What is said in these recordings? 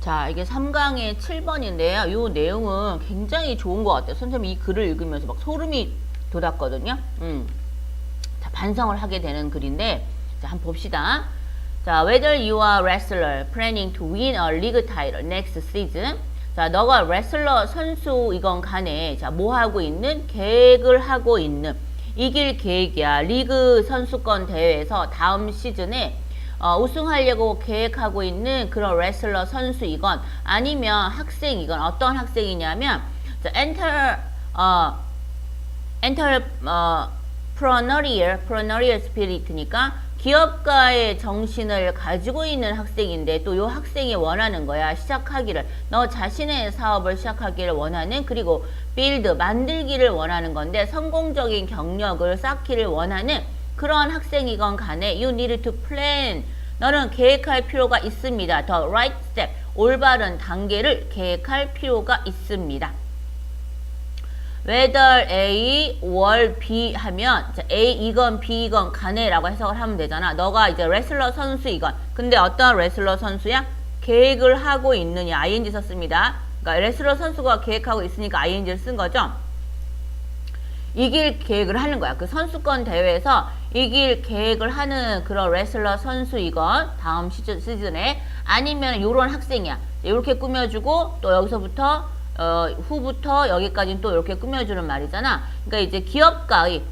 자, 이게 3강의 7번인데요. 이 내용은 굉장히 좋은 것 같아요. 선생님이 이 글을 읽으면서 막 소름이 돋았거든요. 음. 자, 반성을 하게 되는 글인데, 자, 한번 봅시다. 자, whether you are wrestler planning to win a league title next season. 자, 너가 레슬러 선수이건 간에, 자, 뭐 하고 있는? 계획을 하고 있는. 이길 계획이야. 리그 선수권 대회에서 다음 시즌에 어, 우승하려고 계획하고 있는 그런 레슬러 선수이건 아니면 학생이건 어떤 학생이냐면 자, enter 어, enter 어, preneurial preneurial spirit니까 기업가의 정신을 가지고 있는 학생인데 또요 학생이 원하는 거야 시작하기를. 너 자신의 사업을 시작하기를 원하는 그리고 build 만들기를 원하는 건데 성공적인 경력을 쌓기를 원하는 그런 학생이건 간에 you need to plan 너는 계획할 필요가 있습니다. the right step 올바른 단계를 계획할 필요가 있습니다. whether A or B 하면 자, A 이건 B이건 간에라고 해석을 하면 되잖아. 너가 이제 레슬러 선수 이건 근데 어떤 레슬러 선수야? 계획을 하고 있느냐 ing 썼습니다. 그러니까 레슬러 선수가 계획하고 있으니까 ing를 쓴 거죠. 이길 계획을 하는 거야. 그 선수권 대회에서 이길 계획을 하는 그런 레슬러 선수이건 다음 시즌, 시즌에 아니면 요런 학생이야. 이렇게 꾸며주고 또 여기서부터 어, 후부터 여기까지는 또 이렇게 꾸며주는 말이잖아. 그러니까 이제 기업가의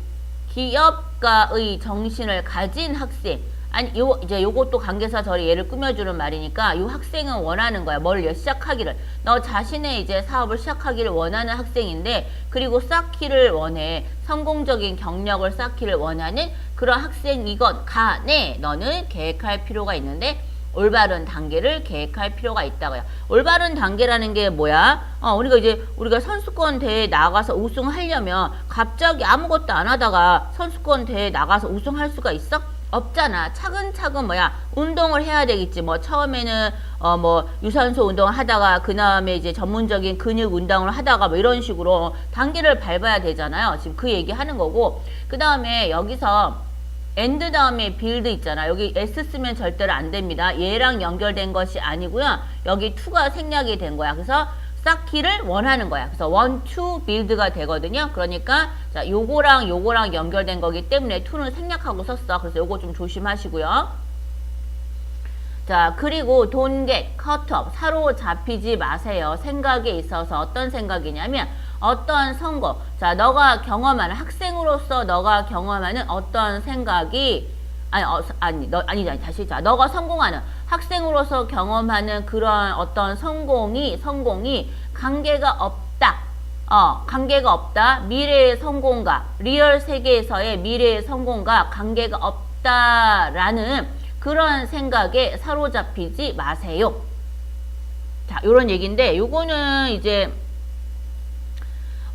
기업가의 정신을 가진 학생. 아니 요 이제 요것도 관계사 절이 얘를 꾸며주는 말이니까 요 학생은 원하는 거야. 뭘 시작하기를 너 자신의 이제 사업을 시작하기를 원하는 학생인데 그리고 쌓기를 원해 성공적인 경력을 쌓기를 원하는 그런 학생이건 간에 너는 계획할 필요가 있는데 올바른 단계를 계획할 필요가 있다고요. 올바른 단계라는 게 뭐야? 어, 우리가 이제 우리가 선수권 대회 나가서 우승하려면 갑자기 아무것도 안 하다가 선수권 대회 나가서 우승할 수가 있어? 없잖아. 차근차근 뭐야 운동을 해야 되겠지. 뭐 처음에는 어 뭐 유산소 운동을 하다가 그 다음에 이제 전문적인 근육 운동을 하다가 뭐 이런 식으로 단계를 밟아야 되잖아요. 지금 그 얘기 하는 거고 그 다음에 여기서 엔드 다음에 빌드 있잖아. 여기 S 쓰면 절대로 안 됩니다. 얘랑 연결된 것이 아니고요. 여기 to가 생략이 된 거야. 그래서 쌓기를 원하는 거야. 그래서 one, to build가 되거든요. 그러니까 자, 요거랑 요거랑 연결된 거기 때문에 to는 생략하고 썼어. 그래서 요거 좀 조심하시고요. 자, 그리고 caught up. 사로잡히지 마세요. 생각에 있어서 어떤 생각이냐면 어떤 선거. 자, 너가 경험하는 학생으로서 너가 경험하는 어떤 생각이 아니, 어, 아니, 너, 아니, 아니, 다시, 자, 너가 성공하는, 학생으로서 경험하는 그런 어떤 성공이, 성공이 관계가 없다. 어, 관계가 없다. 미래의 성공과, 리얼 세계에서의 미래의 성공과 관계가 없다라는 그런 생각에 사로잡히지 마세요. 자, 요런 얘기인데, 요거는 이제,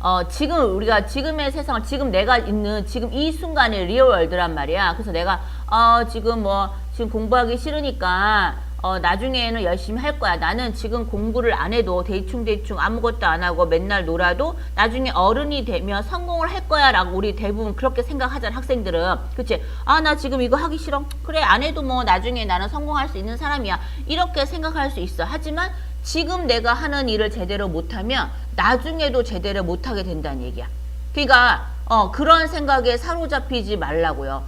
어, 지금 우리가 지금의 세상을 지금 내가 있는 지금 이 순간의 리얼 월드란 말이야. 그래서 내가 어, 지금 뭐 지금 공부하기 싫으니까 어, 나중에는 열심히 할 거야. 나는 지금 공부를 안 해도 대충대충 아무것도 안 하고 맨날 놀아도 나중에 어른이 되면 성공을 할 거야. 라고 우리 대부분 그렇게 생각하잖아. 학생들은. 그치? 아, 나 지금 이거 하기 싫어. 그래, 안 해도 뭐 나중에 나는 성공할 수 있는 사람이야. 이렇게 생각할 수 있어. 하지만 지금 내가 하는 일을 제대로 못하면 나중에도 제대로 못하게 된다는 얘기야. 그러니까 어, 그런 생각에 사로잡히지 말라고요.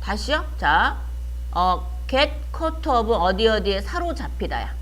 다시요. 자, 어, get caught up 어디 어디에 사로잡히다야.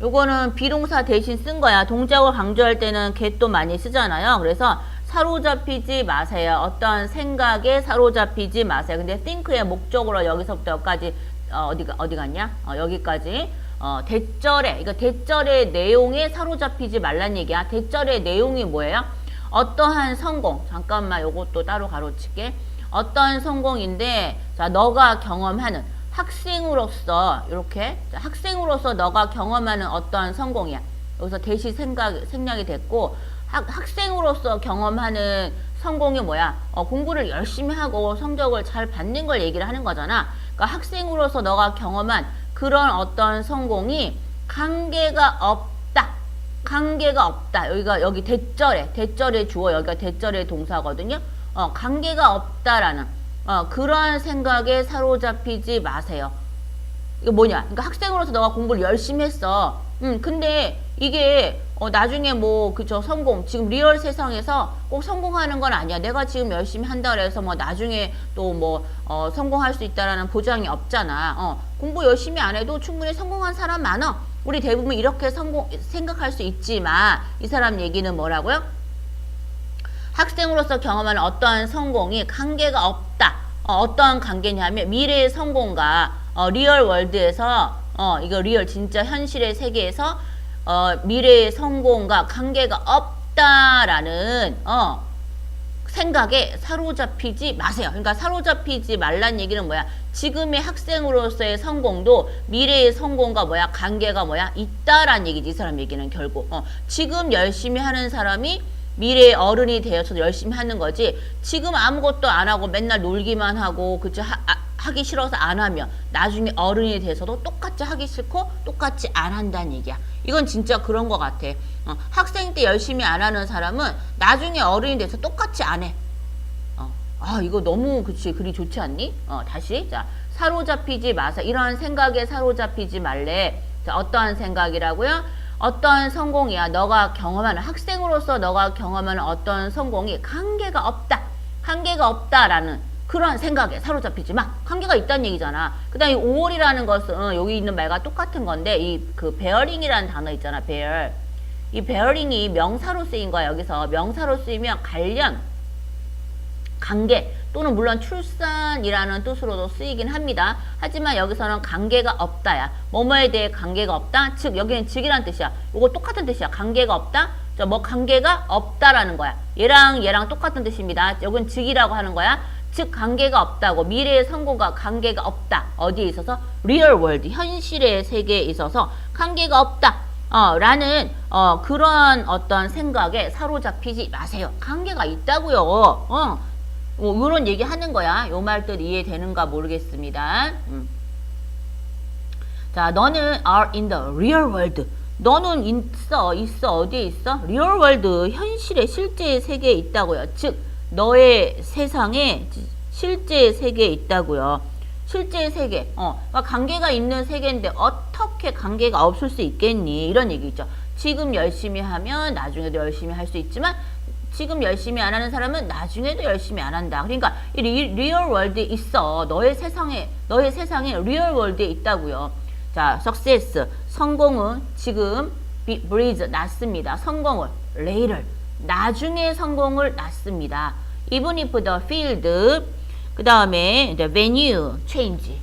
요거는 비동사 대신 쓴 거야. 동작을 강조할 때는 get도 많이 쓰잖아요. 그래서 사로잡히지 마세요. 어떤 생각에 사로잡히지 마세요. 근데 think의 목적으로 여기서부터 여기까지 어, 어디가 어디 갔냐? 어, 여기까지 어, 대절에 이거 대절의 내용에 사로잡히지 말란 얘기야. 대절의 내용이 뭐예요? 어떠한 성공 잠깐만 요것도 따로 가로칠게. 어떠한 성공인데 자 너가 경험하는 학생으로서 이렇게 학생으로서 너가 경험하는 어떠한 성공이야. 여기서 대시 생각 생략이 됐고 학, 학생으로서 경험하는 성공이 뭐야? 어, 공부를 열심히 하고 성적을 잘 받는 걸 얘기를 하는 거잖아. 그러니까 학생으로서 너가 경험한 그런 어떤 성공이 관계가 없다. 관계가 없다. 여기가 여기 대절에 대절의 주어 여기가 대절의 동사거든요. 어, 관계가 없다라는 어, 그러한 생각에 사로잡히지 마세요. 이거 뭐냐? 그러니까 학생으로서 너가 공부를 열심히 했어. 음, 근데 이게 어, 나중에 뭐 그저 성공 지금 리얼 세상에서 꼭 성공하는 건 아니야. 내가 지금 열심히 한다 그래서 뭐 나중에 또뭐 어, 성공할 수 있다라는 보장이 없잖아. 어, 공부 열심히 안 해도 충분히 성공한 사람 많아. 우리 대부분 이렇게 성공 생각할 수 있지만 이 사람 얘기는 뭐라고요? 학생으로서 경험하는 어떠한 성공이 관계가 없다. 어, 떠한 관계냐면 미래의 성공과 어, 리얼 월드에서 어, 이거 리얼 진짜 현실의 세계에서 어, 미래의 성공과 관계가 없다라는 어, 생각에 사로잡히지 마세요. 그러니까 사로잡히지 말란 얘기는 뭐야? 지금의 학생으로서의 성공도 미래의 성공과 뭐야? 관계가 뭐야? 있다라는 얘기지. 이 사람 얘기는 결국. 어, 지금 열심히 하는 사람이 미래의 어른이 되어서 열심히 하는 거지. 지금 아무것도 안 하고 맨날 놀기만 하고 그죠? 하, 아, 하기 싫어서 안 하면 나중에 어른이 돼서도 똑같이 하기 싫고 똑같이 안 한다는 얘기야. 이건 진짜 그런 것 같아. 어, 학생 때 열심히 안 하는 사람은 나중에 어른이 돼서 똑같이 안 해. 어, 아 이거 너무 그치 그리 좋지 않니? 어, 다시 자 사로잡히지 마세요. 이러한 생각에 사로잡히지 말래. 자 어떠한 생각이라고요? 어떠한 성공이야. 너가 경험하는 학생으로서 너가 경험하는 어떤 성공이 관계가 없다. 관계가 없다라는 그러한 생각에 사로잡히지 마. 관계가 있다는 얘기잖아. 그 다음에 5월이라는 것은 여기 있는 말과 똑같은 건데 이 그 베어링이라는 단어 있잖아. 베어. 이 베어링이 명사로 쓰인 거야. 여기서 명사로 쓰이면 관련, 관계 또는 물론 출산이라는 뜻으로도 쓰이긴 합니다. 하지만 여기서는 관계가 없다야. 뭐뭐에 대해 관계가 없다. 즉 여기는 즉이라는 뜻이야. 이거 똑같은 뜻이야. 관계가 없다. 저 뭐 관계가 없다라는 거야. 얘랑 얘랑 똑같은 뜻입니다. 여긴 즉이라고 하는 거야. 즉 관계가 없다고 미래의 성공과 관계가 없다. 어디에 있어서 리얼 월드 현실의 세계에 있어서 관계가 없다. 어, 라는 어, 그런 어떤 생각에 사로잡히지 마세요. 관계가 있다고요. 어. 뭐 이런 얘기 하는 거야. 요 말 뜻 이해되는가 모르겠습니다. 음. 자, 너는 are in the real world. 너는 있어, 있어, 어디에 있어? real world, 현실의 실제의 세계에 있다고요. 즉, 너의 세상에 실제의 세계에 있다고요. 실제의 세계, 어, 관계가 있는 세계인데 어떻게 관계가 없을 수 있겠니? 이런 얘기죠. 지금 열심히 하면 나중에도 열심히 할 수 있지만 지금 열심히 안 하는 사람은 나중에도 열심히 안 한다. 그러니까 이 리, 리얼 월드에 있어. 너의 세상에 너의 세상에 리얼 월드에 있다고요. 자, success 성공은 지금 breeze 낳습니다. 성공을 later 나중에 성공을 낳습니다. even if the field 그 다음에 the venue change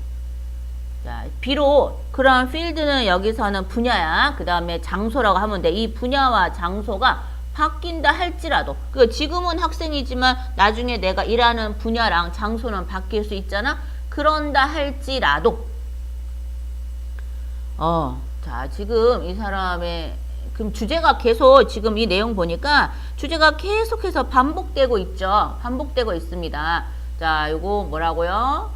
자, 비록 그런 필드는 여기서는 분야야. 그 다음에 장소라고 하면 돼. 이 분야와 장소가 바뀐다 할지라도 그 지금은 학생이지만 나중에 내가 일하는 분야랑 장소는 바뀔 수 있잖아. 그런다 할지라도 어, 자, 지금 이 사람의 그럼 주제가 계속 지금 이 내용 보니까 주제가 계속해서 반복되고 있죠. 반복되고 있습니다. 자, 요거 뭐라고요?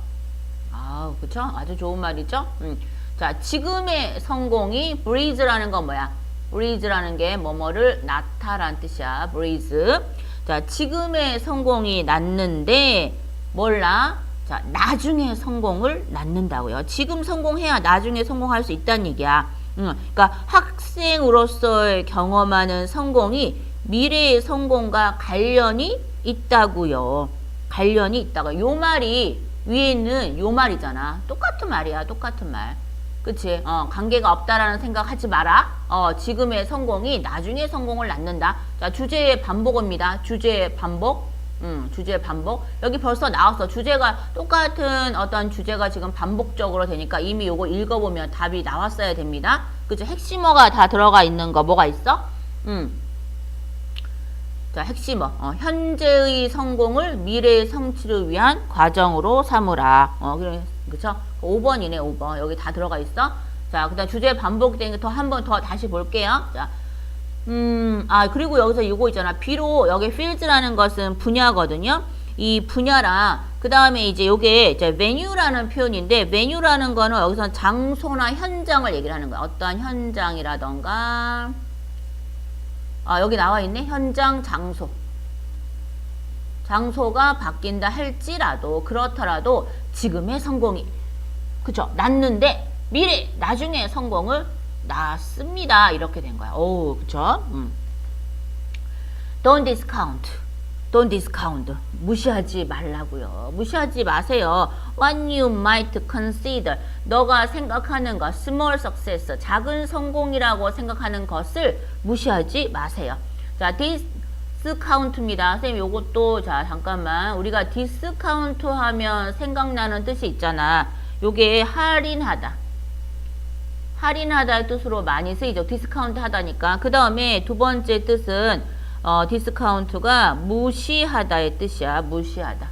아, 그쵸? 아주 좋은 말이죠. 음. 자, 지금의 성공이 breeze라는 건 뭐야? breeze라는 게 뭐뭐를 낳다라는 뜻이야. breeze. 자, 지금의 성공이 낳는데 몰라? 자, 나중에 성공을 낳는다고요. 지금 성공해야 나중에 성공할 수 있다는 얘기야. 응, 그러니까 학생으로서의 경험하는 성공이 미래의 성공과 관련이 있다고요. 관련이 있다고. 요 말이 위에 있는 요 말이잖아. 똑같은 말이야. 똑같은 말. 그치? 어, 관계가 없다라는 생각 하지 마라. 어, 지금의 성공이 나중에 성공을 낳는다. 자, 주제의 반복입니다. 주제의 반복. 음, 주제 반복. 여기 벌써 나왔어. 주제가 똑같은 어떤 주제가 지금 반복적으로 되니까 이미 요거 읽어보면 답이 나왔어야 됩니다. 그죠? 핵심어가 다 들어가 있는 거 뭐가 있어? 음. 자, 핵심어. 어, 현재의 성공을 미래의 성취를 위한 과정으로 삼으라. 어, 그래. 그쵸? 5번이네, 5번. 여기 다 들어가 있어. 자, 그 다음 주제 반복된 게 더 한 번 더 다시 볼게요. 자, 음, 아, 그리고 여기서 이거 있잖아. 비록 여기 fields라는 것은 분야거든요. 이 분야랑, 그 다음에 이제 요게 이제 venue라는 표현인데, venue라는 거는 여기서 장소나 현장을 얘기를 하는 거야. 어떠한 현장이라던가, 아, 여기 나와 있네. 현장, 장소. 장소가 바뀐다 할지라도 그렇더라도 지금의 성공이 그죠 났는데 미래 나중에 성공을 낳습니다. 이렇게 된 거야. 오 그쵸? 음. don't discount. Don't discount. 무시하지 말라고요. 무시하지 마세요. What you might consider. 너가 생각하는 것 small success 작은 성공이라고 생각하는 것을 무시하지 마세요. 자 디스카운트입니다. 선생님 요것도 자 잠깐만. 우리가 디스카운트 하면 생각나는 뜻이 있잖아. 요게 할인하다 할인하다의 뜻으로 많이 쓰이죠. 디스카운트 하다니까. 그 다음에 두 번째 뜻은 어, 디스카운트가 무시하다의 뜻이야. 무시하다.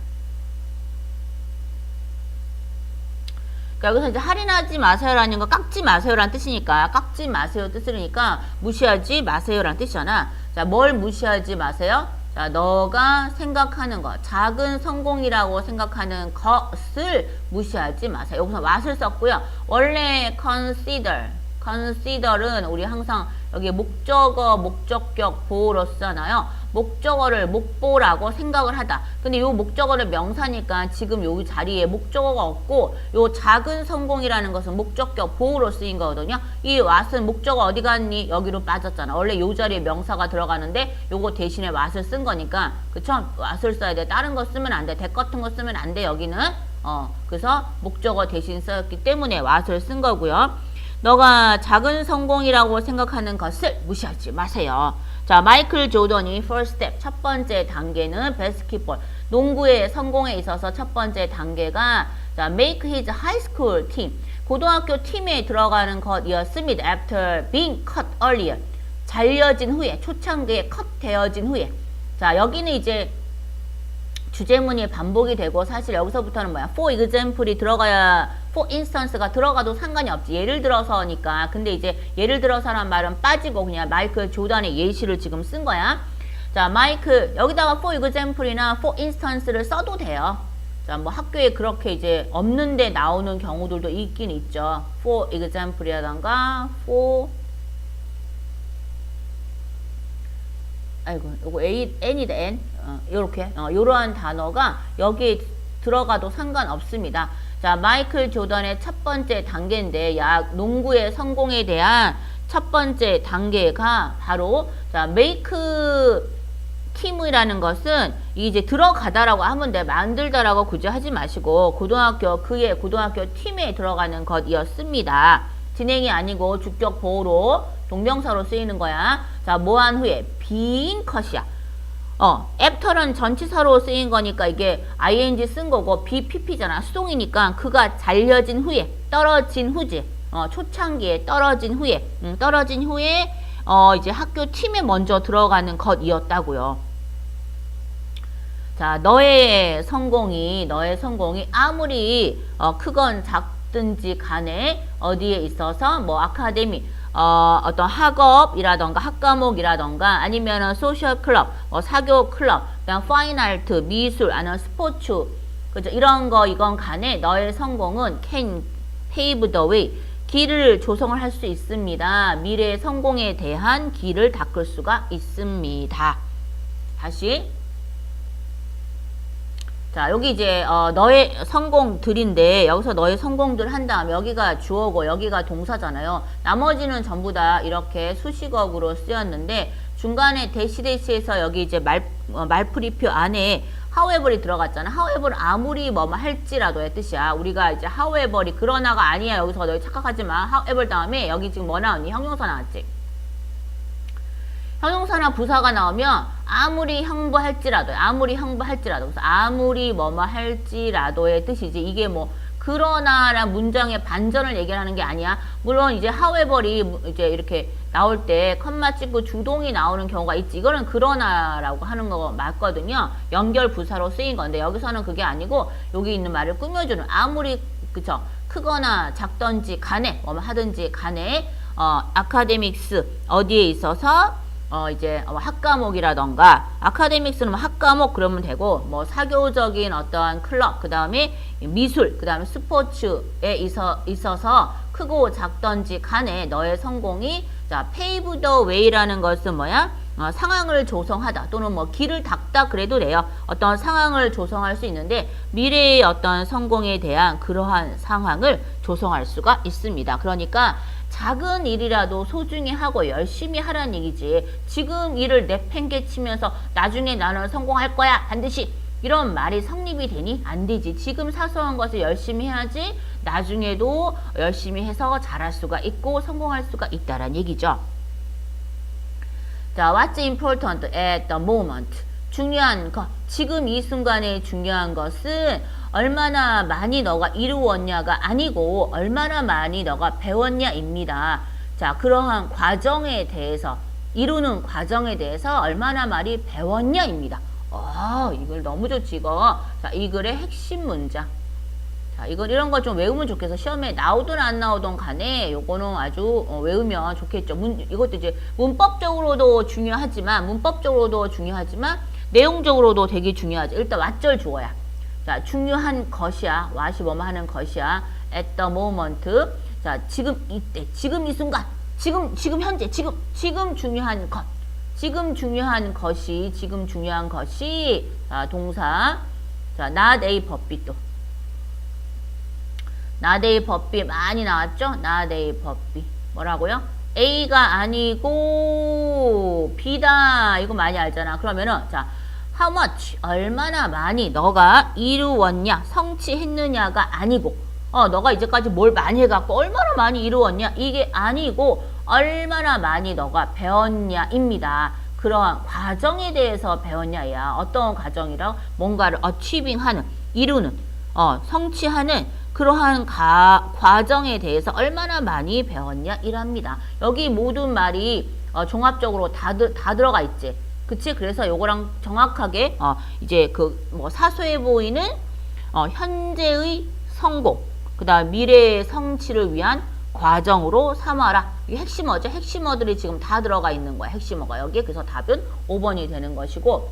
그러니까 여기서 이제 할인하지 마세요라는 거 깎지 마세요라는 뜻이니까 깎지 마세요 뜻이니까 무시하지 마세요라는 뜻이잖아. 자, 뭘 무시하지 마세요? 자, 너가 생각하는 것, 작은 성공이라고 생각하는 것을 무시하지 마세요. 여기서 맛을 썼고요. 원래 consider, consider은 우리 항상 여기 목적어, 목적격, 보호로 쓰잖아요. 목적어를 목보라고 생각을 하다. 근데 이 목적어를 명사니까 지금 요 자리에 목적어가 없고 요 작은 성공이라는 것은 목적격 보호로 쓰인 거거든요. 이 왓은 목적어 어디 갔니? 여기로 빠졌잖아. 원래 요 자리에 명사가 들어가는데 요거 대신에 왓을 쓴 거니까 그쵸? 왓을 써야 돼. 다른 거 쓰면 안 돼. 대 같은 거 쓰면 안 돼. 여기는 어 그래서 목적어 대신 썼기 때문에 왓을 쓴 거고요. 너가 작은 성공이라고 생각하는 것을 무시하지 마세요. 자, 마이클 조던이 first step 첫 번째 단계는 바스켓볼 농구의 성공에 있어서 첫 번째 단계가 자, make his high school team 고등학교 팀에 들어가는 것이었습니다. after being cut earlier 잘려진 후에 초창기에 컷 되어진 후에 자, 여기는 이제 주제문이 반복이 되고 사실 여기서부터는 뭐야? for example이 들어가야 for instance가 들어가도 상관이 없지. 예를 들어서니까. 근데 이제 예를 들어서란 말은 빠지고 그냥 마이클 조단의 예시를 지금 쓴 거야. 자, 마이클 여기다가 for example이나 for instance를 써도 돼요. 자, 뭐 학교에 그렇게 이제 없는데 나오는 경우들도 있긴 있죠. for example이라던가 for 아이고, 요거 A, N이다, N. 어, 요렇게, 어, 요러한 단어가 여기에 들어가도 상관없습니다. 자, 마이클 조던의 첫 번째 단계인데, 약 농구의 성공에 대한 첫 번째 단계가 바로, 자, 메이크 팀이라는 것은 이제 들어가다라고 하면 돼. 만들다라고 굳이 하지 마시고, 고등학교, 그의 고등학교 팀에 들어가는 것이었습니다. 진행이 아니고 주격 보호로 동명사로 쓰이는 거야. 자, 뭐한 후에 빈 컷이야. 어, 애프터는 전치사로 쓰인 거니까 이게 ing 쓴 거고 BPP잖아. 수동이니까 그가 잘려진 후에 떨어진 후지. 어, 초창기에 떨어진 후에 음, 떨어진 후에 어, 이제 학교 팀에 먼저 들어가는 것이었다고요. 자, 너의 성공이 너의 성공이 아무리 어, 크건 작든지 간에 어디에 있어서 뭐 아카데미 어, 어떤 학업이라던가 학과목이라던가 아니면은 소셜 클럽, 뭐 사교 클럽, 그냥 파인 아트, 미술, 아니면 스포츠, 그죠? 이런 거 이건 간에 너의 성공은 can pave the way 길을 조성을 할 수 있습니다. 미래의 성공에 대한 길을 닦을 수가 있습니다. 다시 자 여기 이제 어, 너의 성공들인데 여기서 너의 성공들 한 다음 여기가 주어고 여기가 동사잖아요. 나머지는 전부 다 이렇게 수식어구로 쓰였는데 중간에 대시대시에서 여기 이제 말 어, 말풀이표 안에 however이 들어갔잖아. however 아무리 뭐 할지라도의 뜻이야. 우리가 이제 however이 그러나가 아니야. 여기서 너희 착각하지 마. however 다음에 여기 지금 뭐 나왔니? 형용사 나왔지. 형용사나 부사가 나오면 아무리 형부할지라도 아무리 형부할지라도 그래서 아무리 뭐뭐 할지라도의 뜻이지. 이게 뭐 그러나란 문장의 반전을 얘기하는 게 아니야. 물론 이제 however이 이제 이렇게 나올 때 컴마 찍고 주동이 나오는 경우가 있지. 이거는 그러나라고 하는 거 맞거든요. 연결 부사로 쓰인 건데 여기서는 그게 아니고 여기 있는 말을 꾸며주는 아무리 그쵸? 크거나 작던지 간에 뭐뭐 하든지 간에 어 아카데믹스 어디에 있어서 어 이제 뭐 학과목이라던가 아카데믹스는 뭐 학과목 그러면 되고 뭐 사교적인 어떠한 클럽 그 다음에 미술 그 다음에 스포츠에 있어 있어서 크고 작던지 간에 너의 성공이 자 pave the way라는 것은 뭐야 어, 상황을 조성하다 또는 뭐 길을 닦다 그래도 돼요. 어떤 상황을 조성할 수 있는데 미래의 어떤 성공에 대한 그러한 상황을 조성할 수가 있습니다. 그러니까 작은 일이라도 소중히 하고 열심히 하라는 얘기지. 지금 일을 내팽개치면서 나중에 나는 성공할 거야 반드시 이런 말이 성립이 되니 안 되지. 지금 사소한 것을 열심히 해야지 나중에도 열심히 해서 잘할 수가 있고 성공할 수가 있다라는 얘기죠. 자, what's important at the moment? 중요한 것. 지금 이 순간에 중요한 것은 얼마나 많이 너가 이루었냐가 아니고 얼마나 많이 너가 배웠냐입니다. 자, 그러한 과정에 대해서 이루는 과정에 대해서 얼마나 많이 배웠냐입니다. 아, 이걸 너무 좋지 이거. 자, 이 글의 핵심 문장. 자, 이걸 이런 거 좀 외우면 좋겠어. 시험에 나오든 안 나오든 간에 요거는 아주 어, 외우면 좋겠죠. 문, 이것도 이제 문법적으로도 중요하지만 문법적으로도 중요하지만 내용적으로도 되게 중요하죠. 일단 왓절 주어야. 자, 중요한 것이야. 왓이 뭐뭐 하는 것이야. at the moment. 자, 지금 이때, 지금 이 순간, 지금 지금 현재, 지금 지금 중요한 것. 지금 중요한 것이, 지금 중요한 것이 자, 동사. 자, not a 법비 또. 나데이 법비 많이 나왔죠? 나데이 법비. 뭐라고요? A가 아니고 B다. 이거 많이 알잖아. 그러면은 자, how much 얼마나 많이 너가 이루었냐, 성취했느냐가 아니고 어, 너가 이제까지 뭘 많이 해갖고 얼마나 많이 이루었냐 이게 아니고 얼마나 많이 너가 배웠냐입니다. 그러한 과정에 대해서 배웠냐야. 어떤 과정이라 뭔가를 어치빙하는, 이루는, 어, 성취하는 그러한 가, 과정에 대해서 얼마나 많이 배웠냐 이랍니다. 여기 모든 말이 어, 종합적으로 다, 들, 다 들어가 있지. 그치? 그래서 요거랑 정확하게 어, 이제 그 뭐 사소해 보이는 어, 현재의 성공, 그 다음 미래의 성취를 위한 과정으로 삼아라. 이 핵심어죠. 핵심어들이 지금 다 들어가 있는 거야. 핵심어가 여기. 그래서 답은 5번이 되는 것이고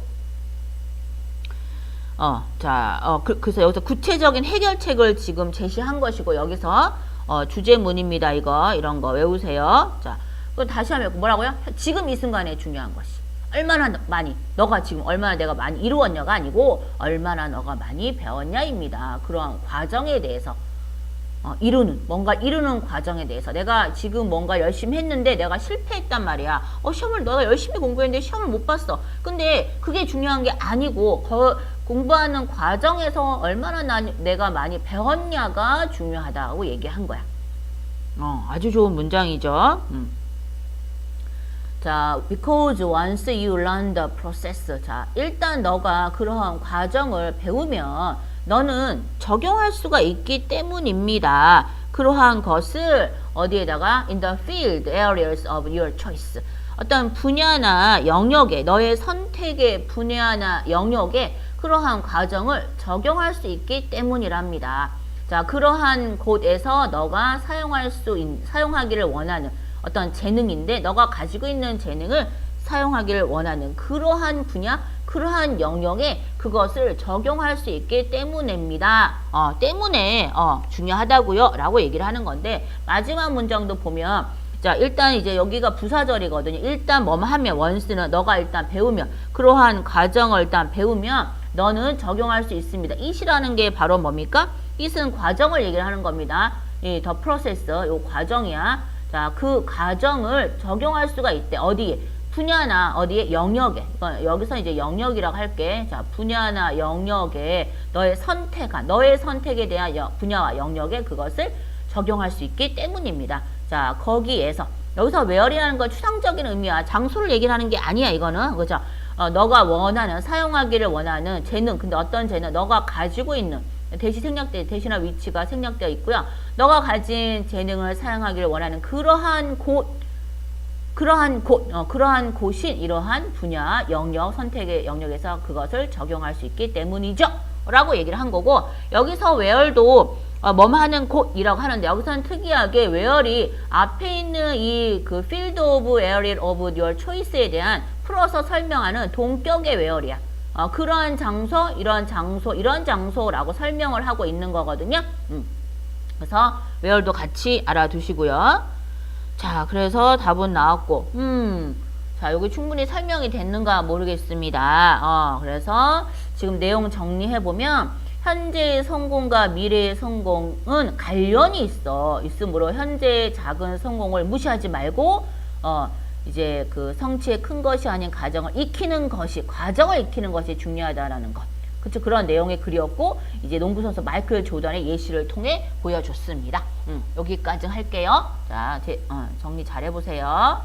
어, 자, 어, 그, 래서 여기서 구체적인 해결책을 지금 제시한 것이고, 여기서, 어, 주제문입니다. 이거, 이런 거 외우세요. 자, 그 다시 하면 뭐라고요? 지금 이 순간에 중요한 것이. 얼마나 많이, 너가 지금 얼마나 내가 많이 이루었냐가 아니고, 얼마나 너가 많이 배웠냐입니다. 그러한 과정에 대해서. 어, 이루는 뭔가 이루는 과정에 대해서 내가 지금 뭔가 열심히 했는데 내가 실패했단 말이야. 어 시험을 너가 열심히 공부했는데 시험을 못 봤어. 근데 그게 중요한 게 아니고 거, 공부하는 과정에서 얼마나 나, 내가 많이 배웠냐가 중요하다고 얘기한 거야. 어, 아주 좋은 문장이죠. 음. 자, because once you learn the process. 자, 일단 너가 그러한 과정을 배우면 너는 적용할 수가 있기 때문입니다. 그러한 것을 어디에다가 in the field areas of your choice. 어떤 분야나 영역에 너의 선택의 분야나 영역에 그러한 과정을 적용할 수 있기 때문이랍니다. 자, 그러한 곳에서 너가 사용할 수 있, 사용하기를 원하는 어떤 재능인데 너가 가지고 있는 재능을 사용하기를 원하는 그러한 분야, 그러한 영역에 그것을 적용할 수 있기 때문입니다. 어, 때문에 어, 중요하다고요 라고 얘기를 하는 건데 마지막 문장도 보면 자 일단 이제 여기가 부사절이거든요. 일단 뭐뭐 하면 원스는 너가 일단 배우면 그러한 과정을 일단 배우면 너는 적용할 수 있습니다. it이라는 게 바로 뭡니까? it은 과정을 얘기를 하는 겁니다. 이 더 프로세스 요 과정이야. 자, 그 과정을 적용할 수가 있대. 어디에? 분야나 어디에? 영역에. 이건 여기서 이제 영역이라고 할게. 자, 분야나 영역에 너의 선택한, 너의 선택에 대한 여, 분야와 영역에 그것을 적용할 수 있기 때문입니다. 자, 거기에서 여기서 where이라는 건 추상적인 의미야. 장소를 얘기를 하는 게 아니야, 이거는. 그죠? 어, 너가 원하는, 사용하기를 원하는 재능. 근데 어떤 재능? 너가 가지고 있는 대시 생략돼 대시나 위치가 생략되어 있고요. 너가 가진 재능을 사용하기를 원하는 그러한 곳 그러한 곳 어, 그러한 곳인 이러한 분야 영역 선택의 영역에서 그것을 적용할 수 있기 때문이죠. 라고 얘기를 한 거고 여기서 where도 어, 뭐뭐 하는 곳이라고 하는데 여기서는 특이하게 where이 앞에 있는 이그 field of area of your choice에 대한 풀어서 설명하는 동격의 where이야. 어, 그러한 장소, 이러한 장소, 이런 장소라고 설명을 하고 있는 거거든요. 음. 그래서 where도 같이 알아두시고요. 자, 그래서 답은 나왔고, 음, 자, 여기 충분히 설명이 됐는가 모르겠습니다. 어, 그래서 지금 내용 정리해보면, 현재의 성공과 미래의 성공은 관련이 있어. 있으므로 현재의 작은 성공을 무시하지 말고, 어, 이제 그 성취의 큰 것이 아닌 과정을 익히는 것이, 과정을 익히는 것이 중요하다라는 것. 그쵸 그런 내용의 글이었고 이제 농구 선수 마이클 조던의 예시를 통해 보여줬습니다. 음, 여기까지 할게요. 자, 제, 어, 정리 잘 해보세요.